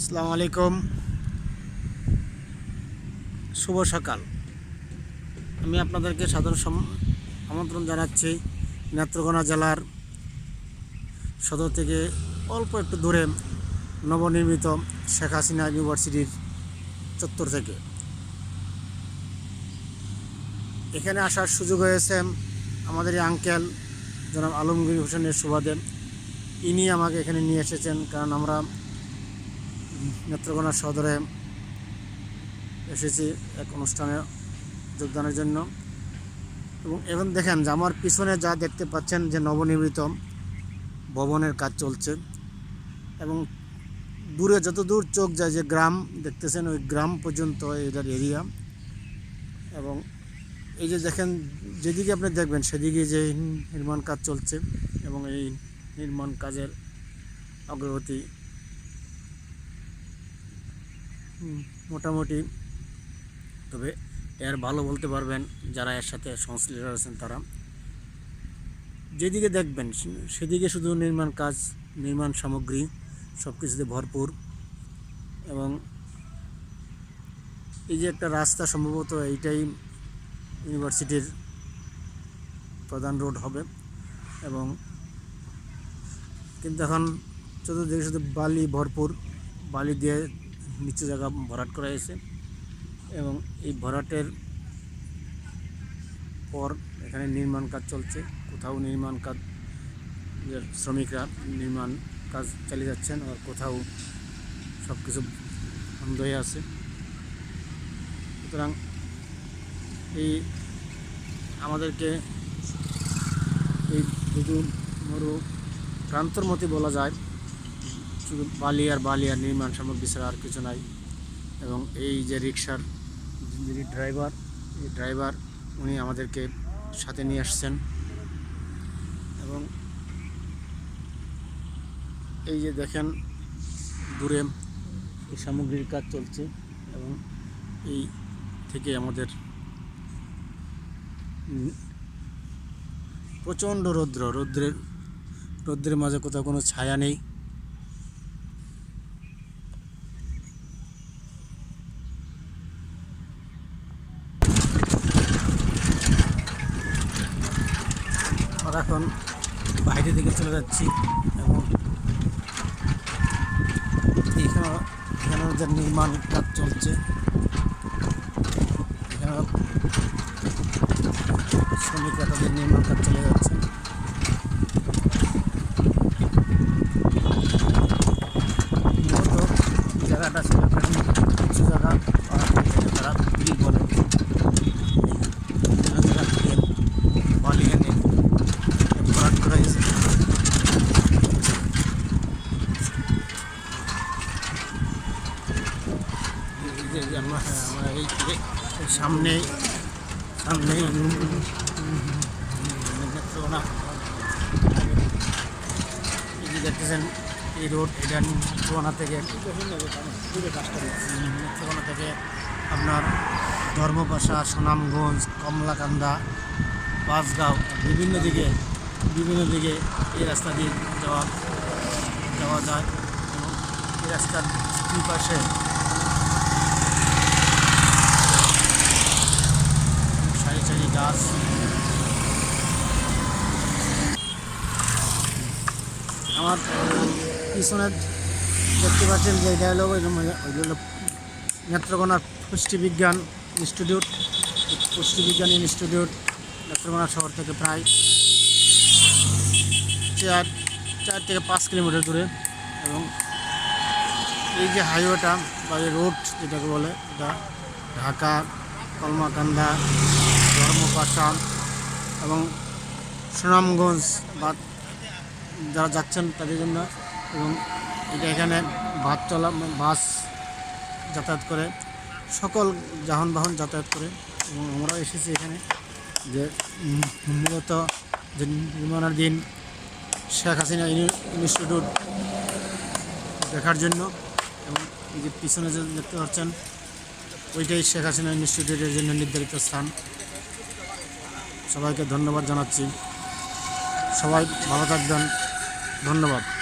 আসসালামু আলাইকুম। শুভ সকাল। আমি আপনাদেরকে সাধারণ আমন্ত্রণ জানাচ্ছি নেত্রকোনা জেলার সদর থেকে অল্প একটু দূরে নবনির্মিত শেখ হাসিনা ইউনিভার্সিটির চত্বর থেকে। এখানে আসার সুযোগ হয়েছে আমাদের এই আঙ্কেল জনাব আলমগীর হোসেনের সুবাদে। ইনি আমাকে এখানে নিয়ে এসেছেন, কারণ আমরা নেত্রকোনা সদরে এসেছি এক অনুষ্ঠানে যোগদানের জন্য। এবং এখন দেখেন যে আমার পিছনে যা দেখতে পাচ্ছেন যে নবনির্মিত ভবনের কাজ চলছে। এবং দূরে যত দূর চোখ যায় যে গ্রাম, দেখতেছেন ওই গ্রাম পর্যন্ত এটার এরিয়া এবং এই যে দেখেন, যেদিকে আপনি দেখবেন সেদিকে যে নির্মাণ কাজ চলছে এবং এই নির্মাণ কাজের অগ্রগতি মোটামুটি। তবে এর ভালো বলতে পারবেন যারা এর সাথে সংশ্লিষ্ট আছেন তারা। যেদিকে দেখবেন, সেদিকে শুধু নির্মাণ কাজ, নির্মাণ সামগ্রী সব কিছুতে ভরপুর। এবং এই যে একটা রাস্তা সম্ভবত এইটাই ইউনিভার্সিটির প্রধান রোড হবে। এবং কিন্তু এখন চতুর্দিকে শুধু বালি ভরপুর, বালি দিয়ে নিচু জায়গা ভরাট করা হয়েছে এবং এই ভরাটের পর এখানে নির্মাণ কাজ চলছে। কোথাও নির্মাণ কাজ শ্রমিকরা নির্মাণ কাজ চালিয়ে যাচ্ছেন আর কোথাও সব কিছু বন্ধ হয়ে আছে। সুতরাং এই আমাদেরকে এই দুটো মরু প্রান্তর মতে বলা যায় শুধু বালি আর বালি আর নির্মাণ সামগ্রী ছাড়া আর কিছু নাই। এবং এই যে রিক্সার যিনি ড্রাইভার, এই ড্রাইভার উনি আমাদেরকে সাথে নিয়ে আসছেন। এবং এই যে দেখেন দূরে এই সামগ্রীর কাজ চলছে এবং এই থেকে আমাদের প্রচণ্ড রৌদ্র। রৌদ্রের রৌদ্রের মাঝে কোথাও কোনো ছায়া নেই। আমরা এখন বাইরে দিকে চলে যাচ্ছি এবং এখানে এখানে যে নির্মাণ কাজ চলছে, এখানে নির্মাণ কাজ চলে যাচ্ছে। জায়গাটা ছিল একটা উঁচু জায়গা আর তারা বিক্রি করে এখানে জায়গা থেকে বালি এনে ভরাট করা হয়েছে এই যে আমরা হ্যাঁ, আমরা এই সামনে সামনে নেত্রকোনা এই যে দেখতেছেন এই রোড এটা নেত্রকোনা থেকে নেত্রকোনা থেকে আপনার ধর্মপাশা সুনামগঞ্জ কমলাকান্দা বাসগাঁও বিভিন্ন দিকে বিভিন্ন দিকে এই রাস্তা দিয়ে যাওয়া যাওয়া যায় এবং এই রাস্তার দুই পাশে গাছ আমার পিছনে দেখতে পাচ্ছেন যে এটা হলো হলো নেত্রকোনা পুষ্টিবিজ্ঞান ইনস্টিটিউট। পুষ্টিবিজ্ঞান ইনস্টিটিউট নেত্রকোনা শহর থেকে প্রায় চার চার থেকে পাঁচ কিলোমিটার দূরে এবং এই যে হাইওয়েটা বা রোড যেটাকে বলে, এটা ঢাকা, কলমাকান্দা ধর্মপাশা এবং সুনামগঞ্জ বা যারা যাচ্ছেন তাদের জন্য এবং এটা এখানে বাস চলা, বাস যাতায়াত করে, সকল যানবাহন যাতায়াত করে এবং আমরাও এসেছি এখানে যে মূলত যে নির্মাণাধীন শেখ হাসিনা ইনস্টিটিউট দেখার জন্য এবং এই যে পিছনে যে দেখতে পাচ্ছেন, ওইটাই শেখ হাসিনা ইনস্টিটিউটের জন্য নির্ধারিত স্থান। সবাইকে ধন্যবাদ জানাচ্ছি। সবাই ভালো থাকবেন। ধন্যবাদ।